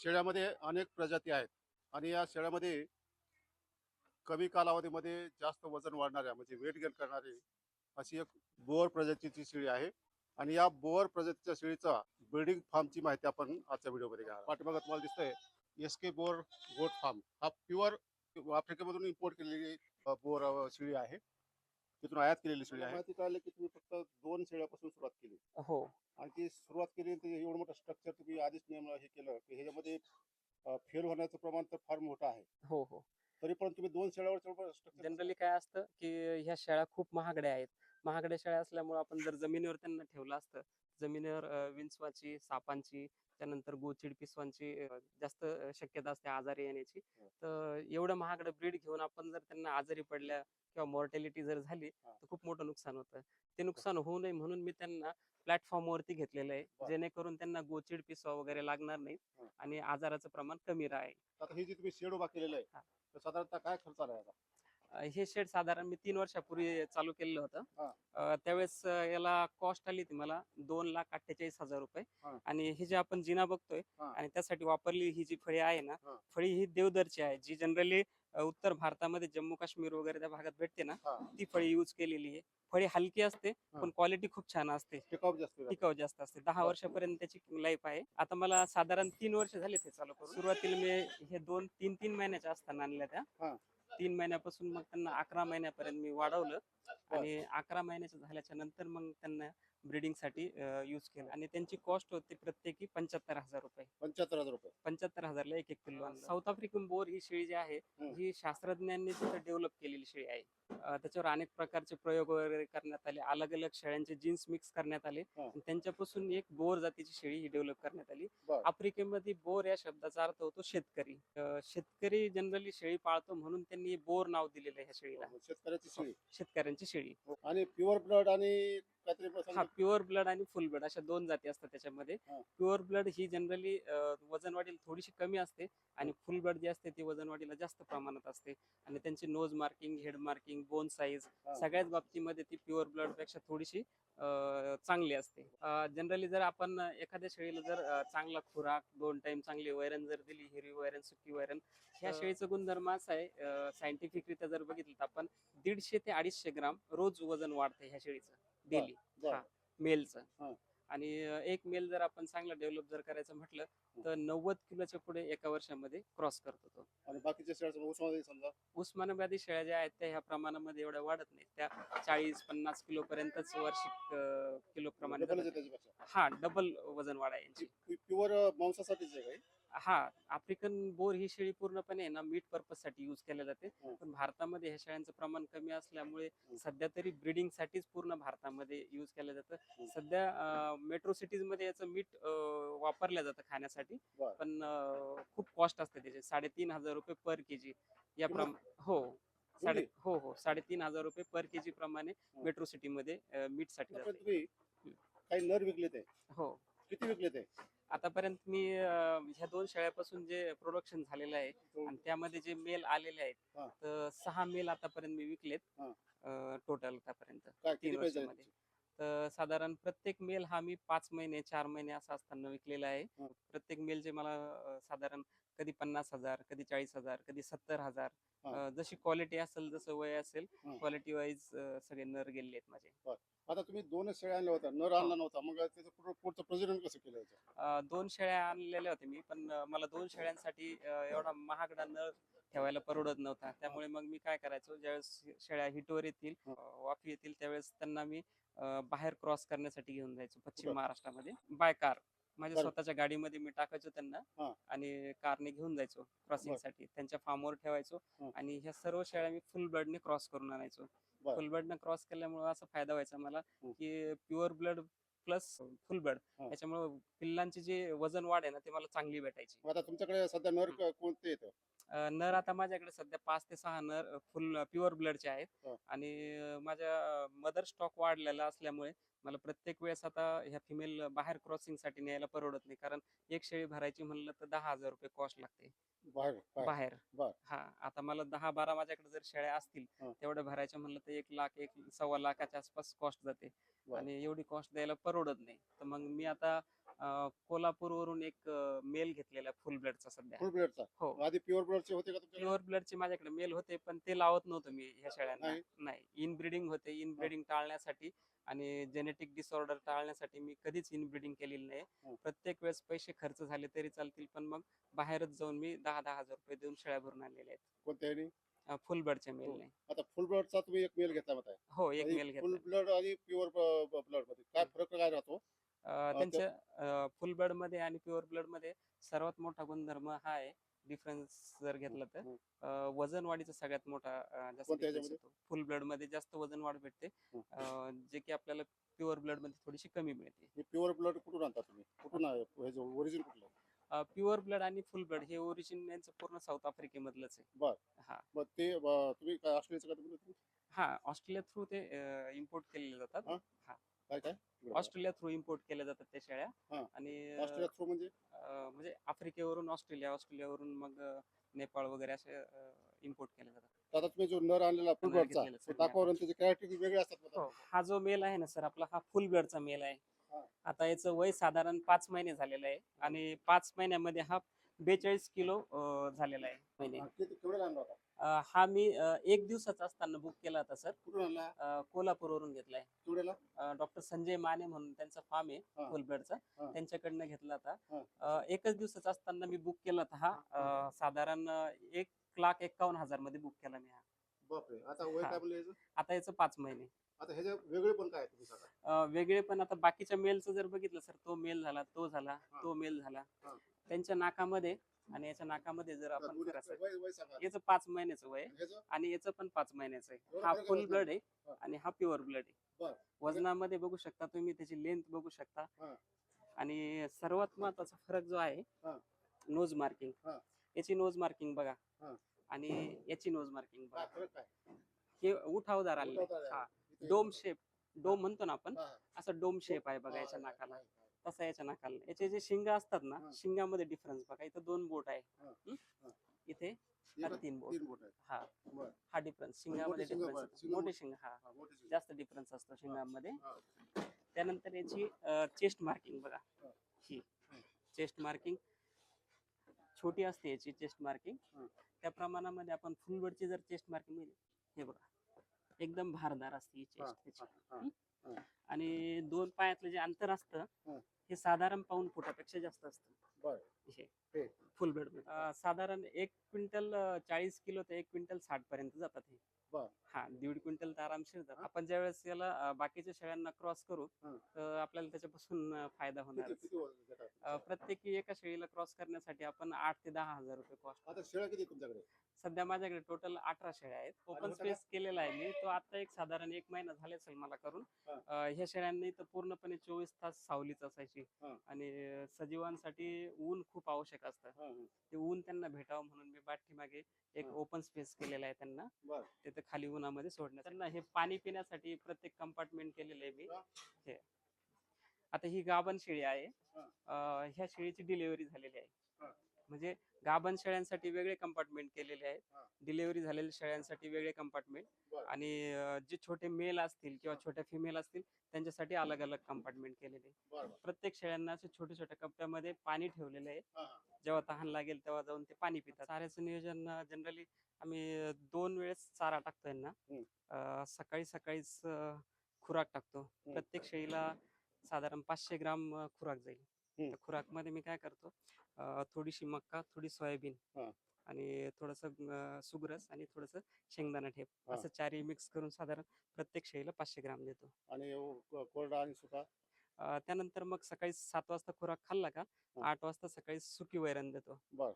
शेळ्यामध्ये अनेक प्रजाती आहेत. आणि या शेळ्यामध्ये कमी कालावधीमध्ये जास्त वजन वाढणाऱ्या म्हणजे वेट गेन करणारी अशी एक बोअर प्रजातीची शेळी आहे. आणि या बोअर प्रजातीच्या शेळीचा ब्रिडिंग फार्मची माहिती आपण आजच्या व्हिडिओमध्ये घ्या पाठीमागं तुम्हाला दिसतंय S K Boer goat farm हा प्युअर आफ्रिकेमधून इम्पोर्ट केलेली बोअर शेळी आहे. तिथून आयात केलेली शेळी आहे. माहिती कळाली की तुम्ही फक्त दोन शेळ्यापासून सुरुवात केली. हो. आणि ती सुरुवात केली ते एवढं मोठं स्ट्रक्चर तुम्ही आधीच नियम हे केलं की ह्याच्यामध्ये फेल होण्याचं प्रमाण तर फार मोठं आहे. हो हो. तरी पण तुम्ही दोन शेळ्यावर स्ट्रक्चर जनरली काय असतं की ह्या शेळ्या खूप महागड्या आहेत. महागड्या शेळ्या असल्यामुळे आपण जर जमिनीवर त्यांना ठेवलं असतं जमिनीवर विंचवाची सापांची त्यानंतर गोचिड पिसवांची जास्त शक्यता असते आजारी येण्याची हो. तर एवढं महागडं ब्रीड घेऊन आपण जर त्यांना आजारी पडल्या किंवा मॉर्टॅलिटी जर झाली हा. तर खूप मोठं नुकसान होतं ते नुकसान होऊ नये म्हणून मी त्यांना प्लॅटफॉर्म वरती घेतलेलं आहे. जेणेकरून त्यांना गोचिड पिसवा वगैरे लागणार नाही हा. आणि आजाराचं प्रमाण कमी राहील आता ही जी तुम्ही शेड उभा केलेलं आहे हा. तर साधारणतः काय खर्च आला हे शेड साधारण मी तीन वर्षापूर्वी चालू केलेलं होतं त्यावेळेस याला कॉस्ट आली ती मला दोन लाख अठ्ठेचाळीस हजार रुपये. आणि हे जे आपण जिना बघतोय. आणि त्यासाठी वापरली ही जी फळी आहे ना. फळी ही देवदरची आहे जी जनरली उत्तर भारतामध्ये जम्मू काश्मीर वगैरे त्या भागात भेटते ना. ती फळी यूज केलेली आहे फळी हलकी असते. पण क्वालिटी खूप छान असते टिकाऊ जास्त आहे. टिकाऊ जास्त असते दहा. वर्षापर्यंत त्याची लाईफ आहे आता मला साधारण तीन वर्ष झाले ते चालू करून सुरुवातीला मी हे दोन तीन तीन महिन्याच्या असताना आणल्या. त्या तीन महिन्यापासून मग त्यांना अकरा महिन्यापर्यंत मी वाढवलं. आणि अकरा महिन्याच्या झाल्याच्यानंतर मग त्यांना ब्रिडिंगसाठी युज केलं. आणि त्यांची कॉस्ट होती प्रत्येकी पंच्याहत्तर हजार रुपये. पंच्याहत्तर हजार रुपये. पंच्याहत्तर हजारला एक एक किलो. साऊथ आफ्रिकन बोर ही शेळी जी आहे हम्म. ही शास्त्रज्ञांनी डेव्हलप केलेली शेळी आहे. त्याच्यावर अनेक प्रकारचे प्रयोग वगैरे करण्यात आले. अलग अलग शेळ्यांचे जीन्स मिक्स करण्यात आले. हा. आणि त्यांच्यापासून एक बोर जातीची शेळी ही डेव्हलप करण्यात आली. आफ्रिकेमध्ये बोर या शब्दाचा अर्थ होतो शेतकरी. शेतकरी जनरली शेळी पाळतो म्हणून त्यांनी बोर नाव दिलेलं आहे ह्या शेळीला. शेतकऱ्याची शेळी. शेतकऱ्यांची शेळी. आणि प्युअर ब्लड आणि हा. प्युअर ब्लड आणि फुल ब्लड अशा दोन जाती असतात त्याच्यामध्ये हा. प्युअर ब्लड ही जनरली वजन वाढीला थोडीशी कमी असते आणि फुल ब्लड जी असते ती वजन वाढीला जास्त प्रमाणात असते आणि त्यांची nose marking head marking bone size हा. सगळ्याच बाबतीमध्ये ती प्युअर ब्लडपेक्षा थोडीशी अं, चांगली असते जनरली जर आपण एखाद्या शेळीला जर अं, चांगला खुराक दोन टाइम चांगली वैरण जर दिली हिरवी वैरण सुकी वैरण ह्या शेळीचं गुणधर्म असा आहे सायंटिफिकरित्या जर बघितलं तर आपण दीडशे ते अडीचशे ग्राम रोज वजन वाढते ह्या शेळीचं डेली बर. हा. मेलचं. आणि एक मेल जर आपण चांगला डेव्हलप जर करायचं म्हटलं तर नव्वद किलोच्या पुढे एका वर्षामध्ये क्रॉस करतो तो आणि बाकीच्या शेळ्याचं उस्मानाबादी समजा उस्मानाबादी शेळ्या ज्या आहेत त्या ह्या प्रमाणामध्ये एवढ्या वाढत नाहीत त्या चाळीस पन्नास किलो पर्यंतच वार्षिक अं, किलो प्रमाणे डबलच आहे जातात. त्याच्यापेक्षा हा डबल वजन वाढ आहे यांची प्युअर मांसासाठीच आहे काही हा आफ्रिकन बोर ही शेळी पूर्णपणे ना मीट पर्पजसाठी युज केल्या जाते. पण भारतामध्ये ह्या शेळ्यांचं प्रमाण कमी असल्यामुळे. सध्या तरी ब्रिडिंग साठीच पूर्ण भारतामध्ये युज केलं जातं. सध्या मेट्रो सिटीजमध्ये याचं मीठ अं, वापरलं जातं खाण्यासाठी. पण खूप कॉस्ट असते त्याचे साडेतीन हजार रुपये पर केजी या? प्रम हो साडे? हो हो साडेतीन हजार रुपये पर केजी प्रमाणे. मेट्रो सिटी मध्ये मीठसाठी काही नर विकले ते हो किती विकले ते आतापर्यंत मी अं, ह्या दोन शेळ्यापासून जे प्रोडक्शन झालेलं आहे आणि त्यामध्ये जे मेल आलेले आहेत हा. तर सहा मेल आतापर्यंत मी विकलेत हा. टोटल आतापर्यंत काय तीन पैसे वर्षामध्ये तर साधारण प्रत्येक मेल हा मी पाच महिने चार महिने असा असताना विकलेला आहे हा. प्रत्येक मला अं, साधारण कधी पन्नास हजार कधी चाळीस हजार कधी सत्तर हजार हा. अं, जशी क्वालिटी असेल जसं वय असेल हा. क्वालिटी वाईज सगळे नर गेलेले आहेत माझे आता तुम्ही दोनच शेळ्या आणल्या होत्या नर आणला नव्हता मग त्याचं पुढं- पुढचं प्रजनन कसं केलं याचं? अं, दोन शेळ्या आणलेल्या होत्या मी पण अं, मला दोन शेळ्यांसाठी अं, एवढा महागडा नळ ठेवायला परवडत नव्हता त्यामुळे मग मी काय करायचो ज्यावेळेस शेळ्या हिटवर येतील हं. अं, वाफी येतील त्यावेळेस त्यांना मी अं, बाहेर क्रॉस करण्यासाठी घेऊन जायचो पश्चिम कुठं? महाराष्ट्रामध्ये बाय कार माझ्या बरं. स्वतःच्या गाडीमध्ये मी टाकायचो त्यांना हा. आणि कारने घेऊन जायचो क्रॉसिंगसाठी त्यांच्या फार्मवर ठेवायचो हं. आणि ह्या सर्व शेळ्या मी फुल ब्लडने क्रॉस करून आणायचो फुल ब्लडने क्रॉस केल्यामुळे असा फायदा व्हायचा मला. की pure blood plus full blood. त्याच्यामुळे पिल्लांची जे वजन वाढ आहे ना ते मला चांगली भेटायची आता तुमच्याकडे सध्या नर कोणते येतं नर आता माझ्याकडे सध्या पाच ते सहा नर फुल प्युअर ब्लडचे आहेत हा. आणि माझ्या मदर स्टॉक वाढलेला असल्यामुळे मला प्रत्येक वेळेस आता ह्या फिमेल बाहेर क्रॉसिंगसाठी न्यायला परवडत नाही कारण एक शेळी भरायची म्हणलं तर दहा हजार रुपये कॉस्ट लागते बाहेर. हा आता मला दहा बारा माझ्याकडे जर शेळ्या असतील. तेवढ्या भरायच्या म्हणलं तर एक लाख एक सव्वा लाखाच्या आसपास कॉस्ट जाते. आणि एवढी कॉस्ट द्यायला परवडत नाही तर मग मी आता कोल्हापूरवरून एक मेल घेतलेला फुल ब्लडचा सध्या. फुल ब्लडचा? हो. आधी प्युअर ब्लडचे होते का प्युअर ब्लडचे माझ्याकडे मेल होते पण ते लावत नव्हतं मी ह्या शेळ्यांना. नाही? नाही. इनब्रिडिंग होते इनब्रिडिंग टाळण्यासाठी आणि जेनेटिक डिसऑर्डर टाळण्यासाठी मी कधीच इनब्रिडिंग केलेली नाही. हं. प्रत्येक वेळेस पैसे खर्च झाले तरी चालतील पण मग बाहेरच जाऊन मी दहा दहा हजार रुपये देऊन शेळ्या भरून आणलेल्या कोणत्या ह्यानी? आहेत फुल हो. मेलने. आता फुल ब्लडचा तुम्ही एक मेल घेतला म्हणताय हो एक मेल फुल घेतला. ब्लड आणि प्युअर ब्लडमध्ये काय. फरक काय राहतो? त्यांच्या फुल ब्लडमध्ये आणि प्युअर ब्लडमध्ये सर्वात मोठा गुणधर्म हा आहे डिफरन्स जर घेतला तर. वजन वाढीचा सगळ्यात मोठा जास्त फुल ब्लडमध्ये जास्त वजन वाढ भेटते. जे की आपल्याला प्युअर ब्लडमध्ये थोडीशी कमी मिळते. हे प्युअर ब्लड कुठून आणता तुम्ही? कुठून ओरिजिन कुठलं? प्युअर ब्लड आणि फुल ब्लड हे ओरिजिन यांचं पूर्ण साऊथ आफ्रिकेमधलंच आहे. हा. ते तुम्ही ऑस्ट्रेलियाचं? हा ऑस्ट्रेलिया थ्रू ते इम्पोर्ट केलेले जातात. हा? काय काय. ऑस्ट्रेलिया थ्रू इम्पोर्ट केल्या जातात त्या शेळ्या हा. आणि ऑस्ट्रेलिया थ्रू म्हणजे अं, म्हणजे आफ्रिकेवरून ऑस्ट्रेलिया ऑस्ट्रेलियावरून मग अं, नेपाळ वगैरे असे इम्पोर्ट केले जातात आता तुम्ही जो नर आणलेला फुल नर ब्लडचा घेतलेला तो सर मी दाखवा आणि त्याचे कॅरेक्टरिस्टिक वेगळे असतात बघा. हा जो मेल आहे ना सर आपला हा फुल ब्लडचा मेल आहे हा. आता याचं वय साधारण पाच महिने झालेलं आहे आणि पाच महिन्यामध्ये हा बेचाळीस किलो अं, झालेला आहे महिने हा, किती हा मी एक दिवसाचा असताना बुक केला होता सर कोल्हापूरवरून घेतलाय. डॉक्टर संजय माने म्हणून त्यांचा फार्म आहे. फुल ब्लडचा. त्यांच्याकडनं घेतला होता. एकच दिवसाचा असताना मी बुक केला होता हा. साधारण एक लाख एक्कावन्न हजारमध्ये बुक केला मी हा. आता याचं? पाच महिने. आता ह्याच्या वेगळे पण काय वेगळे पण आता बाकीच्या मेलचं जर बघितलं सर तो मेल झाला तो झाला. तो मेल झाला. त्यांच्या नाकामध्ये आणि याच्या नाकामध्ये जर आपण याचं पाच महिन्याचं वय आहे आणि याचं पण पाच महिन्याचं आहे हा फुल? ब्लड आहे. आणि हा प्युअर ब्लड आहे. वजनामध्ये बघू शकता तुम्ही त्याची लेंथ बघू शकता. आणि सर्वात महत्त्वाचा फरक जो आहे. Nose marking. याची नोज मार्किंग बघा. आणि याची नोज मार्किंग बघा हे उठावदार आले. हा डोम शेप डोम म्हणतो ना आपण. असं डोम शेप आहे बघा याच्या नाकाला तसा याच्या नाकाला याचे जे शिंग असतात ना हा. शिंगामध्ये डिफरन्स बघा इथं दोन बोट आहे हा. हं? हा. इथे हा. तीन बोट तीन बोट आहेत हा बरं. हा डिफरन्स शिंगामध्ये शिंगं बरं. डिफरन्स शिंगं मोठे. शिंग हा हा, मोठे शिंग. जास्त डिफरन्स असतो शिंगामध्ये हा. त्यानंतर याची चेस्ट मार्किंग बघा हा. ही हा. चेस्ट मार्किंग छोटी असते याची चेस्ट मार्किंग हा. त्या प्रमाणामध्ये आपण फुलवरची जर चेस्ट मार्किंग हे बघा एकदम भारदार असते ही हा, चेस्ट हा, त्याची हा. आणि दोन पायातलं जे अंतर असतं हा. साधारण पाऊन फुटापेक्षा जास्त असतं बरं. हे. फुल बेड साधारण एक क्विंटल चाळीस किलो ते एक क्विंटल साठ पर्यंत जातात हे. हा दीड क्विंटल तर आरामशीर जातात. आपण ज्यावेळेस याला अं, बाकीच्या शेळ्यांना क्रॉस करू. तर आपल्याला त्याच्यापासून फायदा होणार प्रत्येकी एका शेळीला क्रॉस करण्यासाठी आपण आठ ते दहा हजार रुपये कॉस्ट शेळ्या किती तुमच्याकडे सध्या माझ्याकडे टोटल अठरा शेळ्या आहेत ओपन होता का? स्पेस केलेला आहे मी तो आता एक साधारण एक महिना झाले असेल मला करून हा. ह्या शेळ्यांनी तर पूर्णपणे चोवीस तास सावलीच असायची हा. आणि सजीवांसाठी ऊन खूप आवश्यक असतं हा, हा. ते ऊन त्यांना भेटावं म्हणून मी पाठीमागे एक हा. ओपन स्पेस केलेला आहे त्यांना. तिथे खाली उन्हामध्ये सोडण्यात त्यांना हे पाणी पिण्यासाठी प्रत्येक कंपार्टमेंट केलेलं आहे मी? हे आता ही गाभण शेळी आहे हा. ह्या शेळीची डिलिव्हरी झालेली आहे हा. म्हणजे गाभण शेळ्यांसाठी वेगळे कंपार्टमेंट केलेले. आहेत. डिलिव्हरी झालेल्या शेळ्यांसाठी वेगळे कंपार्टमेंट. आणि जे छोटे मेल असतील किंवा छोट्या फिमेल असतील त्यांच्यासाठी अलग अलग कंपार्टमेंट केलेले. प्रत्येक शेळ्यांना असे छोट्या छोट्या कप्प्यामध्ये पाणी ठेवलेलं आहे. जेव्हा तहान लागेल तेव्हा जाऊन ते पाणी पितात. चाऱ्याचं नियोजन जनरली आम्ही दोन वेळेस चारा टाकतो यांना. सकाळी सकाळीच खुराक टाकतो. प्रत्येक शेळीला साधारण पाचशे ग्राम खुराक जाईल. खुराकमध्ये मी काय करतो अं, थोडीशी मक्का थोडी सोयाबीन हा. आणि थोडस सुगरस आणि थोडस शेंगदाणा ठेप. हा. असं चारही मिक्स करून साधारण प्रत्येक शेळीला पाचशे ग्राम देतो. आणि कोरडा आणि सुका? अं, त्यानंतर मग सकाळी सात वाजता खुराक खाल्ला का. आठ वाजता सकाळी सुकी वैरण देतो. बर.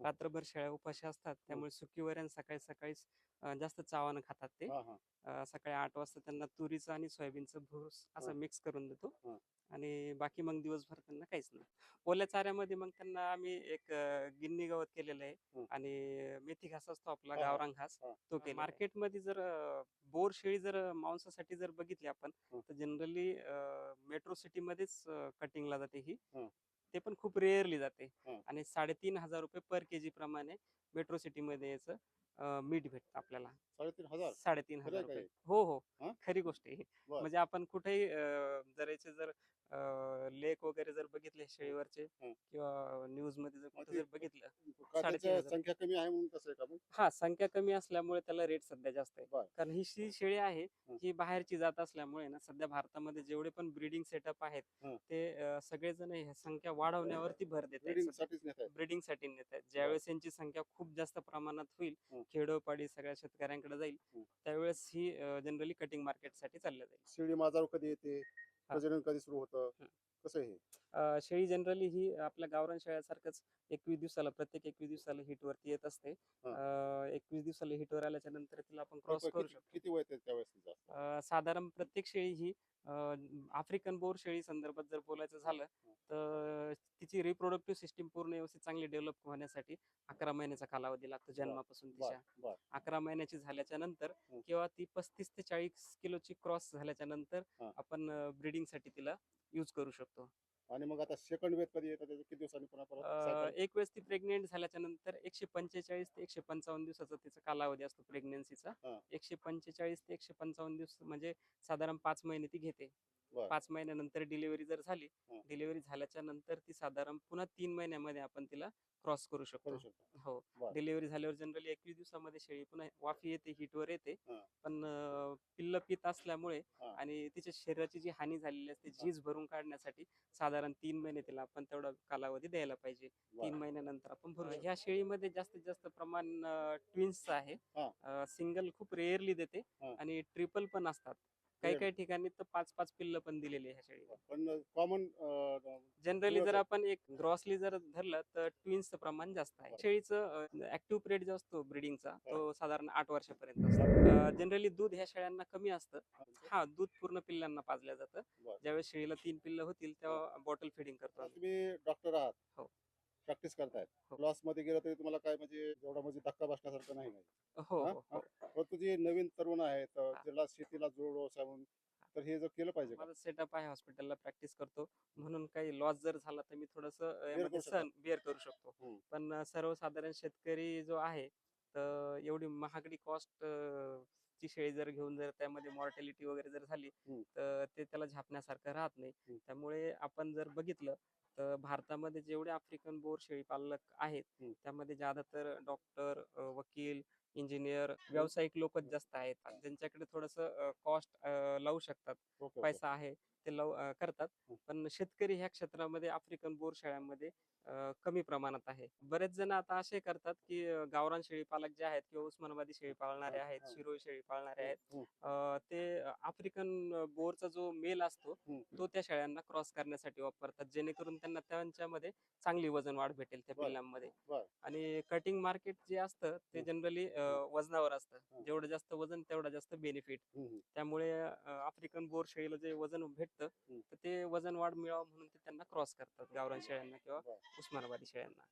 रात्रभर शेळ्या उपाशी असतात त्यामुळे सुकी वैरण सकाळी सकाळीच अं, जास्त चावानं खातात ते. हा हा. अं, सकाळी आठ वाजता त्यांना तुरीचं आणि सोयाबीनचं भूस असं. मिक्स करून देतो. हा. आणि बाकी मग दिवसभर त्यांना काहीच नाही ओल्या चाऱ्यामध्ये मग त्यांना आम्ही एक अं, गिन्नी गवत केलेलं आहे हं. आणि मेथी घास असतो आपला हा, हा. गावरान घास हा. तो केला मार्केटमध्ये जर अं, बोर शेळी जर मांसासाठी जर बघितली आपण हं. तर जनरली मेट्रो सिटीमध्येच कटिंगला जाते ही हं. ते पण खूप रेअरली जाते हं. आणि साडेतीन हजार रुपये पर के जी प्रमाणे मेट्रो सिटीमध्ये याचं अं, मीठ भेटतं आपल्याला साडेतीन हजार साडेतीन खरं हजार आहे का रुपये हो हो हा? खरी गोष्ट आहे ही. बर. म्हणजे आपण कुठेही अं, जर याचे जर लेख वगैरे जर बघितले शेळीवरचे हं. किंवा न्यूजमध्ये जर कुठं ते- जर बघितलं साडेतीन हजार. संख्या कमी आहे म्हणून कसं आहे का मग हा संख्या कमी असल्यामुळे त्याला रेट सध्या जास्त आहे बरं. कारण ही जी शेळी आहे हं. ही बाहेरची जात असल्यामुळे ना सध्या भारतामध्ये जेवढे पण ब्रीडिंग सेटअप आहेत हं. ते अं, सगळेजण ह्या संख्या वाढवण्यावरती भर देत ब्रीडिंग आहेत साठीच नेत आहेत ब्रीडिंगसाठी नेत आहेत ज्यावेळेस यांची संख्या खूप जास्त प्रमाणात होईल हं. खेडोपाडी सगळ्या शेतकऱ्यांकडे जाईल हं. त्यावेळेस ही जनरली कटिंग मार्केटसाठी चालल्या जाईल शेळी माझार कधी येते प्रजनन कधी सुरू होतं. कसं आहे हे? शेळी जनरली ही आपल्या गावरान शेळ्यासारखंच एकवीस दिवसाला प्रत्येक एकवीस दिवसाला हिट वरती येत असते. एकवीस दिवसाला हिट वर आल्याच्यानंतर तिला आपण क्रॉस करू किती शकतो. किती वय त्यावेळेस साधारण प्रत्येक शेळी ही आफ्रिकन बोर शेळी संदर्भात जर बोलायचं झालं तर तिची रिप्रोडक्टिव्ह सिस्टीम पूर्ण व्यवस्थित चांगली डेव्हलप होण्यासाठी अकरा महिन्याचा कालावधी लागतो जन्मापासून तिच्या अकरा महिन्याची झाल्याच्यानंतर. किंवा ती पस्तीस ते चाळीस किलोची क्रॉस झाल्याच्यानंतर. आपण ब्रीडिंगसाठी तिला यूज करू शकतो आणि मग आता सेकंड वेत कधी येतं त्याचं किती दिवसांनी पुन्हा? एक वेळेस ती प्रेग्नेंट झाल्याच्यानंतर एकशे पंचेचाळीस ते एकशे पंचावन्न दिवसाचा तिचा कालावधी असतो प्रेग्नेन्सीचा. एकशे पंचेचाळीस ते एकशे पंचावन्न दिवस म्हणजे साधारण पाच महिने ती घेते बर. पाच महिन्यानंतर डिलिव्हरी जर झाली हा. डिलिव्हरी झाल्याच्यानंतर ती साधारण पुन्हा तीन महिन्यामध्ये आपण तिला क्रॉस करू करू शकतो शकतो हो बर. डिलिव्हरी झाल्यावर जनरली एकवीस दिवसामध्ये शेळी पुन्हा वाफी येते हिटवर येते हा. पण अं, पिल्ल पित असल्यामुळे हा. आणि तिच्या शरीराची जी हानी झालेली असते झीज भरून काढण्यासाठी साधारण तीन महिने तिला आपण तेवढा कालावधी द्यायला पाहिजे बर. तीन महिन्यानंतर आपण भरू ह्या शेळीमध्ये जास्तीत जास्त प्रमाण ट्विन्स आहे. सिंगल खूप रेअरली देते हा. आणि ट्रिपल पण असतात काही. काही ठिकाणी तर पाच पाच पिल्ल पण दिलेली आहे ह्या शेळीला पण कॉमन जनरली जर. आपण एक ग्रॉसली जर धरलं तर ट्विन्सचं प्रमाण जास्त आहे. शेळीचं ऍक्टिव्ह पिरियड जो असतो ब्रिडिंगचा तो साधारण आठ वर्षापर्यंत असतो जनरली दूध ह्या शेळ्यांना कमी असतं हा दूध पूर्ण पिल्लांना पाजलं जातं. ज्यावेळेस शेळीला तीन पिल्ल होतील तेव्हा बॉटल फिडिंग करतो. तुम्ही डॉक्टर आहात हो. प्रॅक्टिस करतायत हो. क्लासमध्ये गेलं तरी तुम्हाला काय म्हणजे एवढा म्हणजे धक्का बसण्यासारखं नाही हो हा? परंतु जे नवीन तरुण आहेत अं. ज्याला शेतीला जोड व्यवसाय म्हणून तर हे जर केलं पाहिजे का माझा सेटअप आहे हॉस्पिटलला प्रॅक्टिस करतो म्हणून काही लॉस जर झाला तर मी थोडस करू शकता. सण बिअर करू शकतो. पण अं, सर्वसाधारण शेतकरी जो आहे तर एवढी महागडी कॉस्ट ची शेळी जर घेऊन जर त्यामध्ये मॉर्टॅलिटी वगैरे जर झाली हम्म. तर ते त्याला झापण्यासारखं राहत नाही हम्म. त्यामुळे आपण जर बघितलं तर भारतामध्ये जेवढे आफ्रिकन बोर शेळी पालक आहेत. त्यामध्ये ज्यादातर डॉक्टर वकील इंजिनियर व्यावसायिक लोकच जास्त आहेत ज्यांच्याकडे थोडस कॉस्ट लावू शकतात. पैसा आहे ते लव करतात. पण शेतकरी ह्या क्षेत्रामध्ये आफ्रिकन बोर शेळ्यांमध्ये कमी प्रमाणात आहे बरेच जण आता असे करतात की गावरान शेळी पालक जे आहेत किंवा उस्मानाबादी शेळी पाळणारे आहेत. शिरोई शेळी पाळणारे आहेत ते आफ्रिकन बोरचा जो मेल असतो. तो त्या शेळ्यांना क्रॉस करण्यासाठी वापरतात जेणेकरून त्यांना त्यांच्यामध्ये चांगली वजन वाढ भेटेल त्या बरं. पिल्लांमध्ये बरं. आणि कटिंग मार्केट जे असतं ते. जनरली वजनावर असतं हं. जेवढं जास्त वजन तेवढं जास्त बेनिफिट हम्म. त्यामुळे अं, आफ्रिकन बोर शेळीला जे वजन भेटतं. तर ते वजन वाढ मिळावं म्हणून ते त्यांना क्रॉस करतात गावरान शेळ्यांना किंवा बरं. उस्मानाबादी शेळ्यांना